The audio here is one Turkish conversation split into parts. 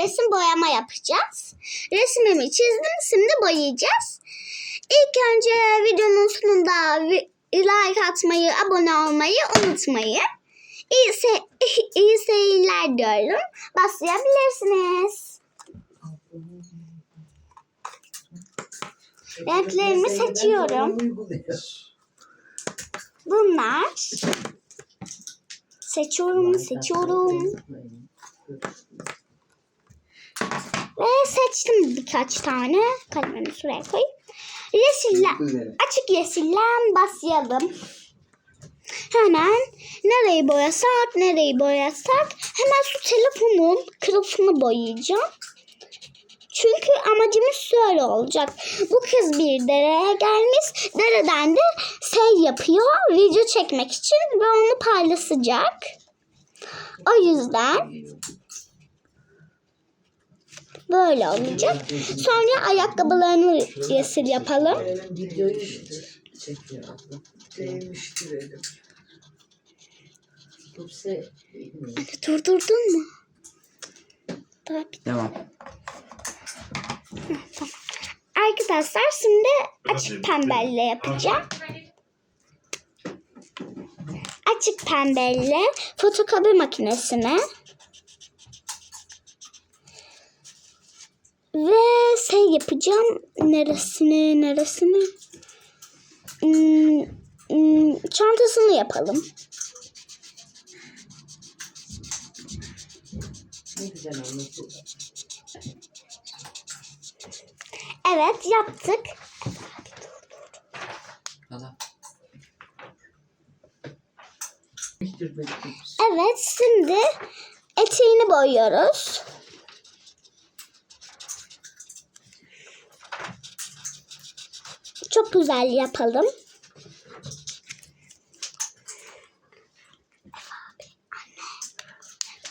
resim boyama yapacağız. Resmimi çizdim şimdi boyayacağız. İlk önce videonun sonunda like atmayı, abone olmayı unutmayın. İyi, se- iyi seyirler diyorum. Başlayabilirsiniz. Renklerimi seçiyorum. Bunlar. Seçiyorum, seçiyorum. Ve seçtim birkaç tane. Kalemimi şuraya koyayım. Yeşiller, açık yeşillen başlayalım. Hemen nereyi boyasak, nereyi boyasak. Hemen şu telefonun kılıfını boyayacağım. Çünkü amacımız şöyle olacak. Bu kız bir dereye gelmiş. Dereden de şey yapıyor. Video çekmek için ve onu paylaşacak. O yüzden böyle olacak. Sonra ayakkabılarını yeşil yapalım. Bilmiyorum. Durdurdun mu? Daha bir Devam. Arkadaşlar şimdi açık pembelle yapacağım. Açık pembelle fotokopi makinesine ve şey yapacağım neresini neresini Hmm, hmm, çantasını yapalım. Evet yaptık. Evet şimdi eteğini boyuyoruz. Çok güzel yapalım.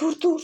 Dur dur.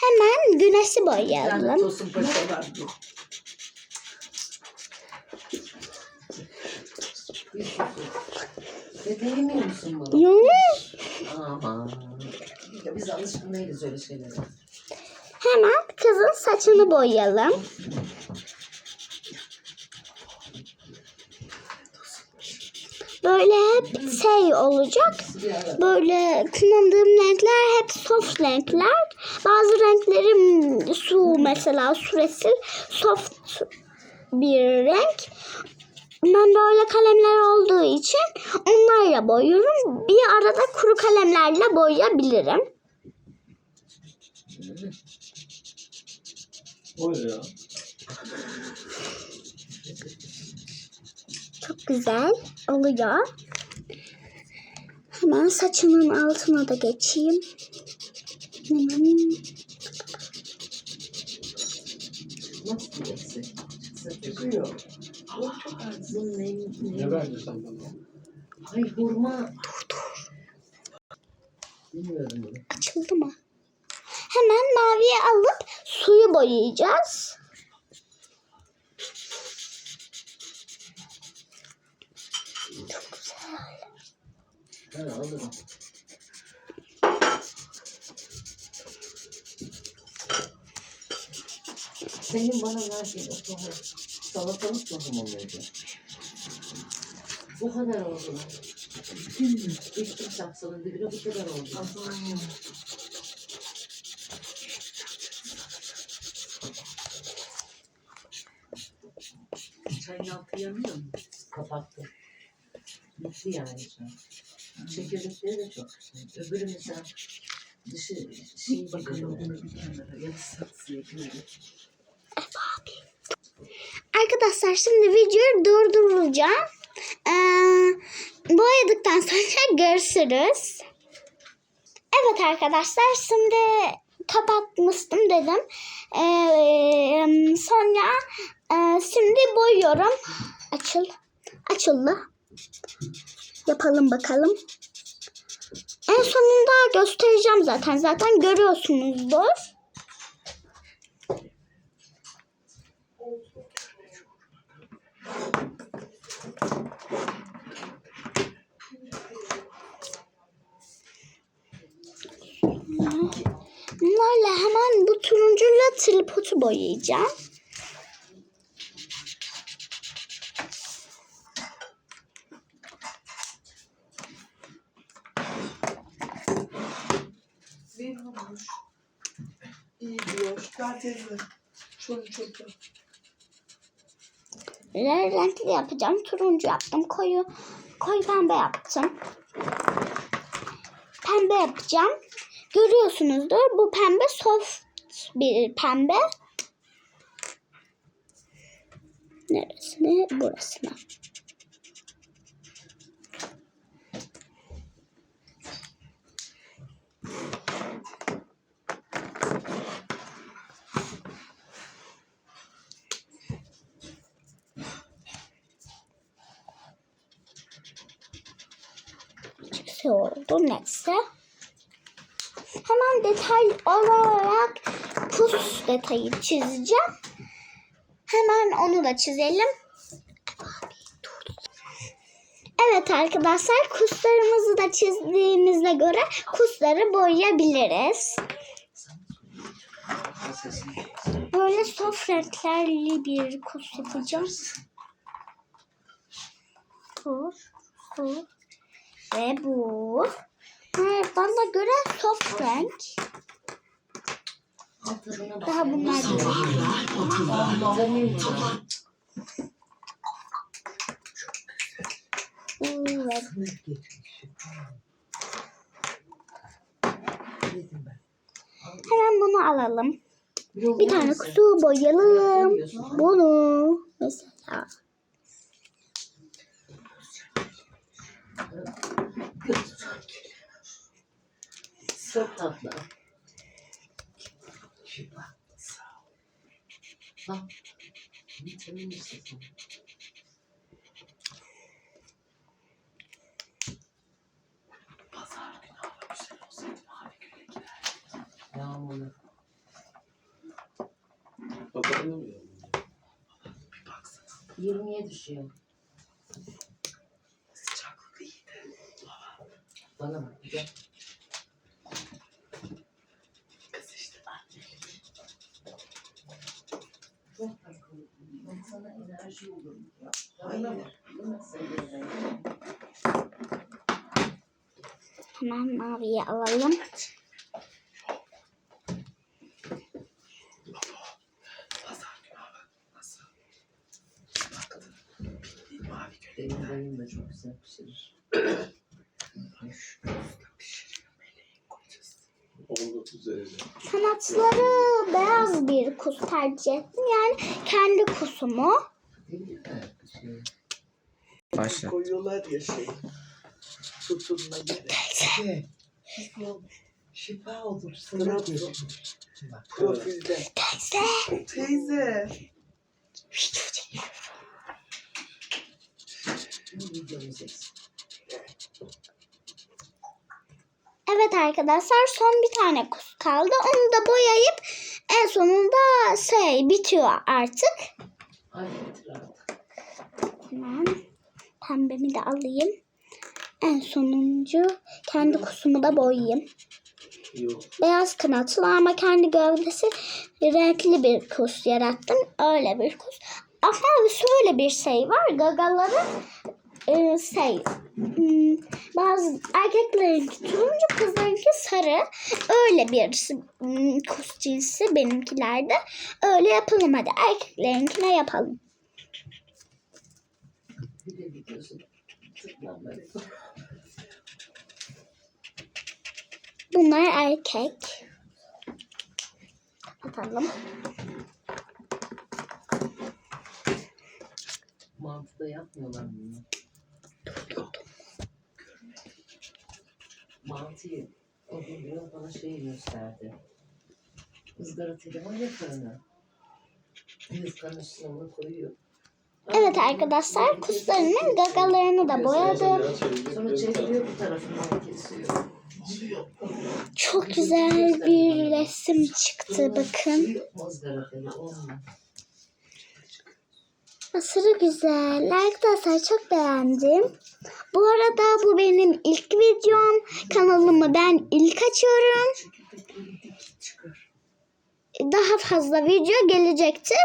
Hemen güneşi boyayalım. Değmiyor musun bana? Yok. Aman. Biz alışkın değiliz öyle şeylere. Hemen kızın saçını boyayalım. Böyle hep şey olacak. Böyle kullandığım renkler hep soft renkler. Bazı renklerim su mesela süresi soft bir renk. Ben böyle kalemler olduğu için onlarla boyuyorum. Bir arada kuru kalemlerle boyayabilirim. O ne ya? Çok güzel oluyor. Hemen saçımın altına da geçeyim. Hmm. nasıl diyeceksin? Çıkıyor. Bunun ne? Ne ne? verdin sen bana? Ay hurma. Bilmiyorum bunu. Açıldı mı? Hemen maviye alıp suyu boyayacağız. Çok güzel. Senin bana verdiğin o tohum, salatalık tohumu muydu? Bu kadar oldu lan. Geçtim saksının dibine bu kadar oldu. Çayın altı yanıyor mu? Kapattım. Bitti yani. Çekirdekleri de çok güzel. Öbürü mesela dışı şey koyuyor. Arkadaşlar şimdi videoyu durduracağım. Ee, boyadıktan sonra görüşürüz. Evet arkadaşlar şimdi kapatmıştım dedim. Ee, sonra e, şimdi boyuyorum. Açıl. Açıldı. Yapalım bakalım. En sonunda göstereceğim zaten. Zaten görüyorsunuzdur. Bunlarla hemen bu turuncuyla tripodu boyayacağım. Bir olmuş. İyi diyor. Çocuk. Re- Renkli yapacağım. Turuncu yaptım. Koyu koyu pembe yaptım. Pembe yapacağım. Görüyorsunuzdur. Bu pembe soft bir pembe. Neresine? Burasına. şey oldu neyse. Hemen detay olarak pus detayı çizeceğim. Hemen onu da çizelim. Evet arkadaşlar kuslarımızı da çizdiğimize göre kusları boyayabiliriz. Böyle soft renklerli bir kus yapacağım. Bu, bu ve bu. Bana göre soft renk. Daha bunlar bu ve Hemen bunu alalım. Bir tane kutu boyayalım. Bunu mesela. Çok tatlı. Bak. Bak. Vitamin istedim. Pazar günü hava güzel olsaydı mavi göle giderdik. Yağmurlu. Bir baksana. 20'ye düşüyor. Sıcaklık iyiydi. Bana bak. bir de Kız işte annelik. Çok tatlı. Bak enerji olur. Hemen maviyi alalım. Pazar günü hava nasıl? Bakın. Bildiğin mavi göle Benim gider. dayım da çok güzel pişirir. Ay şu kızla pişiriyor meleğin kocası. 19 derece. Sanatçıları beyaz bir kus tercih ettim. Yani kendi kusumu. Pişiyor. Başla. Koyuyorlar ya şey. Tutunma yere. Şey, şifa, olur. Sana. Profilde. Teyze. Teyze. Evet arkadaşlar son bir tane kus kaldı. Onu da boyayıp en sonunda şey bitiyor artık. Hadi bitir artık. Hemen pembemi de alayım. En sonuncu kendi kusumu da boyayayım. Yok. Beyaz kanatlı ama kendi gövdesi renkli bir kus yarattım. Öyle bir kus. Ama şöyle bir şey var. Gagaları e, şey hmm, bazı erkeklerinki turuncu kızlarınki sarı. Öyle bir hmm, kus cinsi benimkilerde. Öyle yapalım hadi. Erkeklerinkine yapalım. Bir de videosu. Bunlar erkek. Atalım. Mantıda yapmıyorlar bunu. Mantıyı o gün bana şey gösterdi. Izgara teli var ya fırını. Yufkanın üstüne onu koyuyor. Evet arkadaşlar kuslarının gagalarını da boyadım. Sonra çeviriyor bu tarafından kesiyor. Çok güzel bir resim çıktı bakın. Aşırı güzel. Arkadaşlar çok beğendim. Bu arada bu benim ilk videom. Kanalımı ben ilk açıyorum. Daha fazla video gelecektir.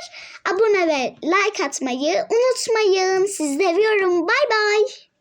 Abone ve like atmayı unutmayın. Sizi seviyorum. Bay bay.